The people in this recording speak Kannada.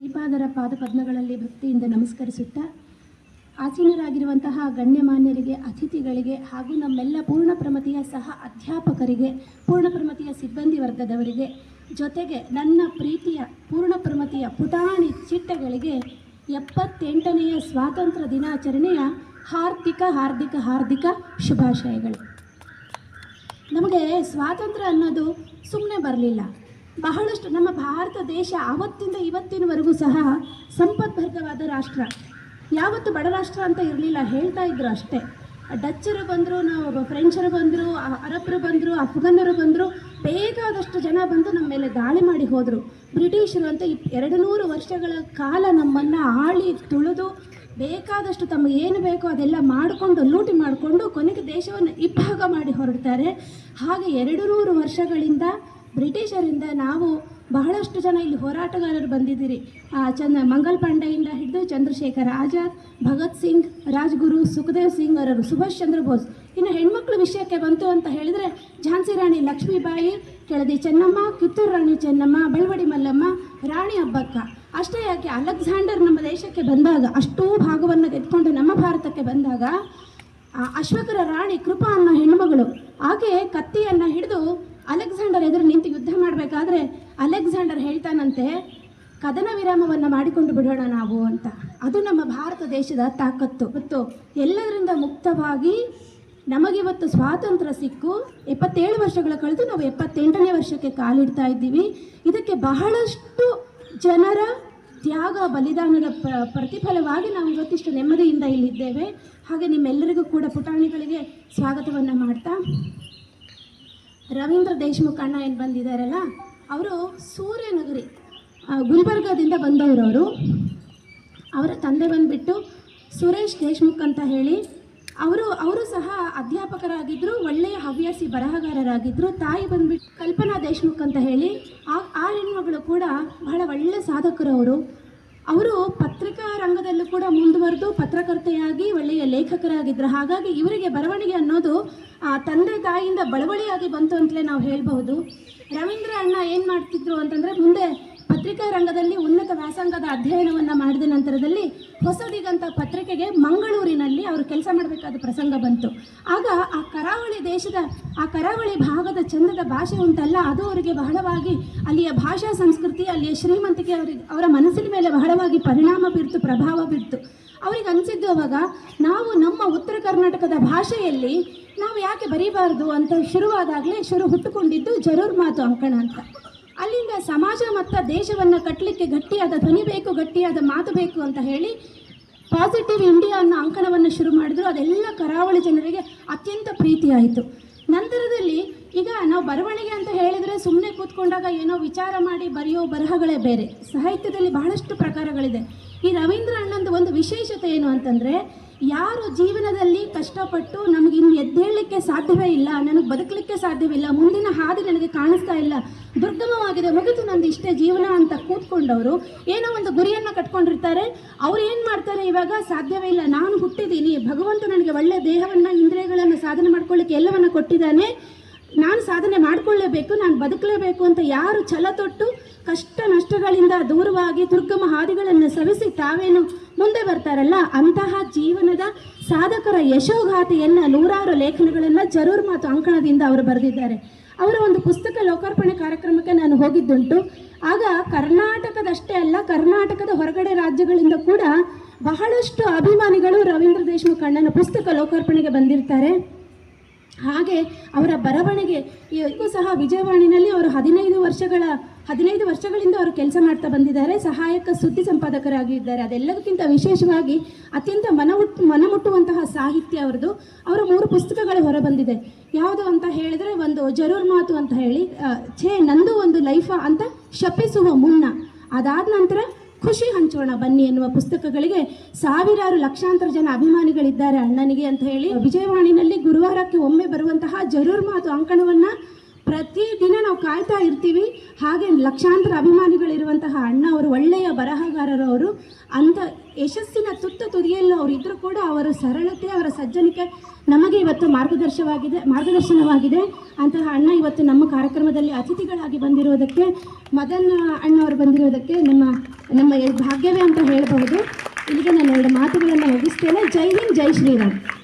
ಶ್ರೀಪಾದರ ಪಾದಪದ್ಮಗಳಲ್ಲಿ ಭಕ್ತಿಯಿಂದ ನಮಸ್ಕರಿಸುತ್ತಾ, ಆಸೀನರಾಗಿರುವಂತಹ ಗಣ್ಯಮಾನ್ಯರಿಗೆ, ಅತಿಥಿಗಳಿಗೆ ಹಾಗೂ ನಮ್ಮೆಲ್ಲ ಪೂರ್ಣಪ್ರಮತಿಯ ಸಹ ಅಧ್ಯಾಪಕರಿಗೆ ಪೂರ್ಣಪ್ರಮತಿಯ ಸಿಬ್ಬಂದಿ ವರ್ಗದವರಿಗೆ, ಜೊತೆಗೆ ನನ್ನ ಪ್ರೀತಿಯ ಪೂರ್ಣಪ್ರಮತಿಯ ಪುಟಾಣಿ ಚಿಟ್ಟಗಳಿಗೆ ಎಪ್ಪತ್ತೆಂಟನೆಯ ಸ್ವಾತಂತ್ರ್ಯ ದಿನಾಚರಣೆಯ ಹಾರ್ದಿಕ ಹಾರ್ದಿಕ ಹಾರ್ದಿಕ ಶುಭಾಶಯಗಳು. ನಮಗೆ ಸ್ವಾತಂತ್ರ್ಯ ಅನ್ನೋದು ಸುಮ್ಮನೆ ಬರಲಿಲ್ಲ. ಬಹಳಷ್ಟು ನಮ್ಮ ಭಾರತ ದೇಶ ಆವತ್ತಿಂದ ಇವತ್ತಿನವರೆಗೂ ಸಹ ಸಂಪದ್ಭರಿತವಾದ ರಾಷ್ಟ್ರ. ಯಾವತ್ತು ಬಡ ರಾಷ್ಟ್ರ ಅಂತ ಇರಲಿಲ್ಲ, ಹೇಳ್ತಾ ಇದ್ರು ಅಷ್ಟೇ. ಡಚ್ಚರು ಬಂದರು, ನಾವು ಫ್ರೆಂಚರು ಬಂದರು, ಅರಬ್ರು ಬಂದರು ಅಫ್ಘನ್ನರು ಬಂದರು, ಬೇಕಾದಷ್ಟು ಜನ ಬಂದು ನಮ್ಮ ಮೇಲೆ ದಾಳಿ ಮಾಡಿ ಹೋದರು. ಬ್ರಿಟಿಷರು ಅಂತ ಇಪ್ ಎರಡು ನೂರು ವರ್ಷಗಳ ಕಾಲ ನಮ್ಮನ್ನು ಆಳಿ ತುಳಿದು ಬೇಕಾದಷ್ಟು ತಮಗೆ ಏನು ಬೇಕೋ ಅದೆಲ್ಲ ಮಾಡಿಕೊಂಡು, ಲೂಟಿ ಮಾಡಿಕೊಂಡು ಕೊನೆಗೆ ದೇಶವನ್ನು ಇಬ್ಬಾಗ ಮಾಡಿ ಹೊರಡ್ತಾರೆ. ಹಾಗೆ ಎರಡು ನೂರು ವರ್ಷಗಳಿಂದ ಬ್ರಿಟಿಷರಿಂದ ನಾವು ಬಹಳಷ್ಟು ಜನ ಇಲ್ಲಿ ಹೋರಾಟಗಾರರು ಬಂದಿದ್ದೀರಿ. ಚಂದ ಮಂಗಲ್ ಪಾಂಡೆಯಿಂದ ಹಿಡಿದು ಚಂದ್ರಶೇಖರ್ ಆಜಾದ್, ಭಗತ್ ಸಿಂಗ್, ರಾಜ್ಗುರು ಸುಖದೇವ್ ಸಿಂಗ್ ಅವರರು ಸುಭಾಷ್ ಚಂದ್ರ ಬೋಸ್. ಇನ್ನು ಹೆಣ್ಮಕ್ಳ ವಿಷಯಕ್ಕೆ ಬಂತು ಅಂತ ಹೇಳಿದರೆ ಝಾನ್ಸಿ ರಾಣಿ ಲಕ್ಷ್ಮೀಬಾಯಿ, ಕೆಳದಿ ಚೆನ್ನಮ್ಮ, ಕಿತ್ತೂರು ರಾಣಿ ಚೆನ್ನಮ್ಮ, ಬೆಳವಡಿ ಮಲ್ಲಮ್ಮ, ರಾಣಿ ಹಬ್ಬಕ್ಕ ಅಷ್ಟೇ ಯಾಕೆ ಅಲೆಕ್ಸಾಂಡರ್ ನಮ್ಮ ದೇಶಕ್ಕೆ ಬಂದಾಗ, ಅಷ್ಟೂ ಭಾಗವನ್ನು ಗೆದ್ಕೊಂಡು ನಮ್ಮ ಭಾರತಕ್ಕೆ ಬಂದಾಗ ಅಶ್ವಕರ ರಾಣಿ ಕೃಪಾ ಅನ್ನೋ ಹೆಣ್ಣುಮಗಳು. ಹಾಗೆ ಕತ್ತಿಯನ್ನು ಹಿಡಿದು ಅಲೆಕ್ಸಾಂಡರ್ ಎದುರು ನಿಂತು ಯುದ್ಧ ಮಾಡಬೇಕಾದ್ರೆ ಅಲೆಕ್ಸಾಂಡರ್ ಹೇಳ್ತಾನಂತೆ, ಕದನ ವಿರಾಮವನ್ನು ಮಾಡಿಕೊಂಡು ಬಿಡೋಣ ನಾವು ಅಂತ. ಅದು ನಮ್ಮ ಭಾರತ ದೇಶದ ತಾಕತ್ತು. ಮತ್ತು ಎಲ್ಲದರಿಂದ ಮುಕ್ತವಾಗಿ ನಮಗಿವತ್ತು ಸ್ವಾತಂತ್ರ್ಯ ಸಿಕ್ಕು. ಎಪ್ಪತ್ತೇಳು ವರ್ಷಗಳ ಕಳೆದು ನಾವು ಎಪ್ಪತ್ತೆಂಟನೇ ವರ್ಷಕ್ಕೆ ಕಾಲಿಡ್ತಾ ಇದ್ದೀವಿ. ಇದಕ್ಕೆ ಬಹಳಷ್ಟು ಜನರ ತ್ಯಾಗ, ಬಲಿದಾನದ ಪ್ರ ಪ್ರತಿಫಲವಾಗಿ ನಾವು ಇವತ್ತಿಷ್ಟು ನೆಮ್ಮದಿಯಿಂದ ಇಲ್ಲಿದ್ದೇವೆ. ಹಾಗೆ ನಿಮ್ಮೆಲ್ಲರಿಗೂ ಕೂಡ ಪುಟಾಣಿಗಳಿಗೆ ಸ್ವಾಗತವನ್ನು ಮಾಡ್ತಾ ರವೀಂದ್ರ ದೇಶ್ಮುಖ ಅಣ್ಣ ಏನು ಬಂದಿದ್ದಾರಲ್ಲ ಅವರು ಸೂರ್ಯನಗರಿ ಗುಲ್ಬರ್ಗದಿಂದ ಗುಲ್ಬರ್ಗಾದಿಂದ ಬಂದವರು ಅವರು ಅವರ ತಂದೆ ಬಂದುಬಿಟ್ಟು ಸುರೇಶ್ ದೇಶ್ಮುಖ್ ಅಂತ ಹೇಳಿ, ಅವರು ಅವರು ಸಹ ಅಧ್ಯಾಪಕರಾಗಿದ್ದರು ಒಳ್ಳೆಯ ಹವ್ಯಾಸಿ ಬರಹಗಾರರಾಗಿದ್ದರು ತಾಯಿ ಬಂದ್ಬಿಟ್ಟು ಕಲ್ಪನಾ ದೇಶ್ಮುಖ್ ಅಂತ ಹೇಳಿ, ಆ ಆ ಹೆಣ್ಮಗಳು ಕೂಡ ಬಹಳ ಒಳ್ಳೆಯ ಸಾಧಕರು ಅವರು ಪತ್ರಿಕಾ ರಂಗದಲ್ಲೂ ಕೂಡ ಮುಂದುವರೆದು ಪತ್ರಕರ್ತೆಯಾಗಿ ಒಳ್ಳೆಯ ಲೇಖಕರಾಗಿದ್ದರು. ಹಾಗಾಗಿ ಇವರಿಗೆ ಬರವಣಿಗೆ ಅನ್ನೋದು ತಂದೆ ತಾಯಿಯಿಂದ ಬಳವಳಿಯಾಗಿ ಬಂತು ಅಂತಲೇ ನಾವು ಹೇಳಬಹುದು. ರವೀಂದ್ರ ಅಣ್ಣ ಏನು ಮಾಡ್ತಿದ್ರು ಅಂತಂದರೆ ಮುಂದೆ ಪತ್ರಿಕಾ ರಂಗದಲ್ಲಿ ಉನ್ನತ ವ್ಯಾಸಂಗದ ಅಧ್ಯಯನವನ್ನು ಮಾಡಿದ ನಂತರದಲ್ಲಿ ಹೊಸದಿಗಂತ ಪತ್ರಿಕೆಗೆ ಮಂಗಳೂರಿನಲ್ಲಿ ಅವರು ಕೆಲಸ ಮಾಡಬೇಕಾದ ಪ್ರಸಂಗ ಬಂತು. ಆಗ ಆ ಕರಾವಳಿ ದೇಶದ, ಆ ಕರಾವಳಿ ಭಾಗದ ಚಂದದ ಭಾಷೆ ಉಂಟಲ್ಲ, ಅದು ಅವರಿಗೆ ಬಹಳವಾಗಿ ಅಲ್ಲಿಯ ಭಾಷಾ ಸಂಸ್ಕೃತಿ, ಅಲ್ಲಿಯ ಶ್ರೀಮಂತಿಕೆ ಅವರಿಗೆ ಅವರ ಮನಸ್ಸಿನ ಮೇಲೆ ಬಹಳವಾಗಿ ಪರಿಣಾಮ ಬೀರ್ತು, ಪ್ರಭಾವ ಬೀರ್ತು. ಅವ್ರಿಗೆ ಅನಿಸಿದ್ದು ಅವಾಗ, ನಾವು ನಮ್ಮ ಉತ್ತರ ಕರ್ನಾಟಕದ ಭಾಷೆಯಲ್ಲಿ ನಾವು ಯಾಕೆ ಬರೀಬಾರ್ದು ಅಂತ ಶುರುವಾದಾಗಲೇ ಶುರು ಹುಟ್ಟುಕೊಂಡಿದ್ದು ಜರೂರ್ ಮಾತು ಅಂಕಣ ಅಂತ. ಅಲ್ಲಿಂದ ಸಮಾಜ ಮತ್ತು ದೇಶವನ್ನು ಕಟ್ಟಲಿಕ್ಕೆ ಗಟ್ಟಿಯಾದ ಧ್ವನಿ ಬೇಕು, ಗಟ್ಟಿಯಾದ ಮಾತು ಬೇಕು ಅಂತ ಹೇಳಿ ಪಾಸಿಟಿವ್ ಇಂಡಿಯಾ ಅನ್ನೋ ಅಂಕಣವನ್ನು ಶುರು ಮಾಡಿದ್ರು. ಅದೆಲ್ಲ ಕರಾವಳಿ ಜನರಿಗೆ ಅತ್ಯಂತ ಪ್ರೀತಿಯಾಯಿತು ನಂತರದಲ್ಲಿ ಈಗ ನಾವು ಬರವಣಿಗೆ ಅಂತ ಹೇಳಿದರೆ ಸುಮ್ಮನೆ ಕೂತ್ಕೊಂಡಾಗ ಏನೋ ವಿಚಾರ ಮಾಡಿ ಬರೆಯೋ ಬರಹಗಳೇ ಬೇರೆ. ಸಾಹಿತ್ಯದಲ್ಲಿ ಬಹಳಷ್ಟು ಪ್ರಕಾರಗಳಿದೆ. ಈ ರವೀಂದ್ರ ಅಣ್ಣಂದು ಒಂದು ವಿಶೇಷತೆ ಏನು ಅಂತಂದರೆ ಯಾರು ಜೀವನದಲ್ಲಿ ಕಷ್ಟಪಟ್ಟು ನಮಗೆ ಇನ್ನು ಎದ್ದೇಳಲಿಕ್ಕೆ ಸಾಧ್ಯವೇ ಇಲ್ಲ, ನನಗೆ ಬದುಕಲಿಕ್ಕೆ ಸಾಧ್ಯವಿಲ್ಲ ಮುಂದಿನ ಹಾದಿ ನನಗೆ ಕಾಣಿಸ್ತಾ ಇಲ್ಲ, ದುರ್ಗಮವಾಗಿದೆ, ಮುಗಿತು ನಂದು ಇಷ್ಟೇ ಜೀವನ ಅಂತ ಕೂತ್ಕೊಂಡವರು, ಏನೋ ಒಂದು ಗುರಿಯನ್ನು ಕಟ್ಕೊಂಡಿರ್ತಾರೆ. ಅವ್ರು ಏನು ಮಾಡ್ತಾರೆ ಇವಾಗ? ಸಾಧ್ಯವೇ ಇಲ್ಲ, ನಾನು ಹುಟ್ಟಿದ್ದೀನಿ, ಭಗವಂತ ನನಗೆ ಒಳ್ಳೆಯ ದೇಹವನ್ನು, ಇಂದ್ರಿಯಗಳನ್ನು ಸಾಧನೆ ಮಾಡ್ಕೊಳ್ಳಿಕ್ಕೆ ಎಲ್ಲವನ್ನು ಕೊಟ್ಟಿದ್ದಾನೆ. ನಾನು ಸಾಧನೆ ಮಾಡಿಕೊಳ್ಳೇಬೇಕು, ನಾನು ಬದುಕಲೇಬೇಕು ಅಂತ ಯಾರು ಛಲ ತೊಟ್ಟು ಕಷ್ಟ ನಷ್ಟಗಳಿಂದ ದೂರವಾಗಿ ದುರ್ಗಮ ಹಾದಿಗಳನ್ನು ಸವಿಸಿ ತಾವೇನು ಮುಂದೆ ಬರ್ತಾರಲ್ಲ, ಅಂತಹ ಜೀವನದ ಸಾಧಕರ ಯಶೋಗಾಥೆಯನ್ನು ನೂರಾರು ಲೇಖನಗಳನ್ನು ಜರೂರ್ ಮಾತು ಅಂಕಣದಿಂದ ಅವರು ಬರೆದಿದ್ದಾರೆ. ಅವರ ಒಂದು ಪುಸ್ತಕ ಲೋಕಾರ್ಪಣೆ ಕಾರ್ಯಕ್ರಮಕ್ಕೆ ನಾನು ಹೋಗಿದ್ದುಂಟು. ಆಗ ಕರ್ನಾಟಕದಷ್ಟೇ ಅಲ್ಲ, ಕರ್ನಾಟಕದ ಹೊರಗಡೆ ರಾಜ್ಯಗಳಿಂದ ಕೂಡ ಬಹಳಷ್ಟು ಅಭಿಮಾನಿಗಳು ರವೀಂದ್ರ ದೇಶಮುಖ್ ಅಣ್ಣನ ಪುಸ್ತಕ ಲೋಕಾರ್ಪಣೆಗೆ ಬಂದಿರ್ತಾರೆ. ಹಾಗೆ ಅವರ ಬರವಣಿಗೆ ಇವೂ ಸಹ ವಿಜಯವಾಣಿನಲ್ಲಿ ಅವರು ಹದಿನೈದು ವರ್ಷಗಳ, ಹದಿನೈದು ವರ್ಷಗಳಿಂದ ಅವರು ಕೆಲಸ ಮಾಡ್ತಾ ಬಂದಿದ್ದಾರೆ, ಸಹಾಯಕ ಸುದ್ದಿ ಸಂಪಾದಕರಾಗಿದ್ದಾರೆ ಅದೆಲ್ಲದಕ್ಕಿಂತ ವಿಶೇಷವಾಗಿ ಅತ್ಯಂತ ಮನಮುಟ್ ಮನಮುಟ್ಟುವಂತಹ ಸಾಹಿತ್ಯ ಅವರದು ಅವರ ಮೂರು ಪುಸ್ತಕಗಳು ಹೊರಬಂದಿದೆ. ಯಾವುದು ಅಂತ ಹೇಳಿದರೆ ಒಂದು ಜರೂರ್ ಮಾತು ಅಂತ ಹೇಳಿ ಛೇ ನಂದು ಒಂದು ಲೈಫ ಅಂತ ಶಪಿಸುವ ಮುನ್ನ. ಅದಾದ ನಂತರ ಖುಷಿ ಹಂಚೋಣ ಬನ್ನಿ ಎನ್ನುವ ಪುಸ್ತಕಗಳಿಗೆ ಸಾವಿರಾರು ಲಕ್ಷಾಂತರ ಜನ ಅಭಿಮಾನಿಗಳಿದ್ದಾರೆ ಅಣ್ಣನಿಗೆ ಅಂತ ಹೇಳಿ. ವಿಜಯವಾಣಿನಲ್ಲಿ ಗುರುವಾರಕ್ಕೆ ಒಮ್ಮೆ ಬರುವಂತಹ ಜರೂರ್ ಮಾತು ಅಂಕಣವನ್ನು ಪ್ರತಿದಿನ ನಾವು ಕಾಯ್ತಾ ಇರ್ತೀವಿ. ಹಾಗೆ ಲಕ್ಷಾಂತರ ಅಭಿಮಾನಿಗಳಿರುವಂತಹ ಅಣ್ಣ ಅವರು, ಒಳ್ಳೆಯ ಬರಹಗಾರರು ಅವರು, ಅಂಥ ಯಶಸ್ಸಿನ ತುತ್ತ ತುದಿಯಲ್ಲೂ ಅವರು ಇದ್ದರೂ ಕೂಡ ಅವರ ಸರಳತೆ, ಅವರ ಸಜ್ಜನಿಕೆ ನಮಗೆ ಇವತ್ತು ಮಾರ್ಗದರ್ಶವಾಗಿದೆ, ಮಾರ್ಗದರ್ಶನವಾಗಿದೆ. ಅಂತಹ ಅಣ್ಣ ಇವತ್ತು ನಮ್ಮ ಕಾರ್ಯಕ್ರಮದಲ್ಲಿ ಅತಿಥಿಗಳಾಗಿ ಬಂದಿರುವುದಕ್ಕೆ, ಮದನ್ ಅಣ್ಣವರು ಬಂದಿರುವುದಕ್ಕೆ ನಮ್ಮ ನಮ್ಮ ಭಾಗ್ಯವೇ ಅಂತ ಹೇಳಬಹುದು. ಇಲ್ಲಿಗೆ ನಾನು ಎರಡು ಮಾತುಗಳನ್ನು ಮುಗಿಸ್ತೇನೆ. ಜೈ ಹಿಂದ್, ಜೈ ಶ್ರೀರಾಮ್.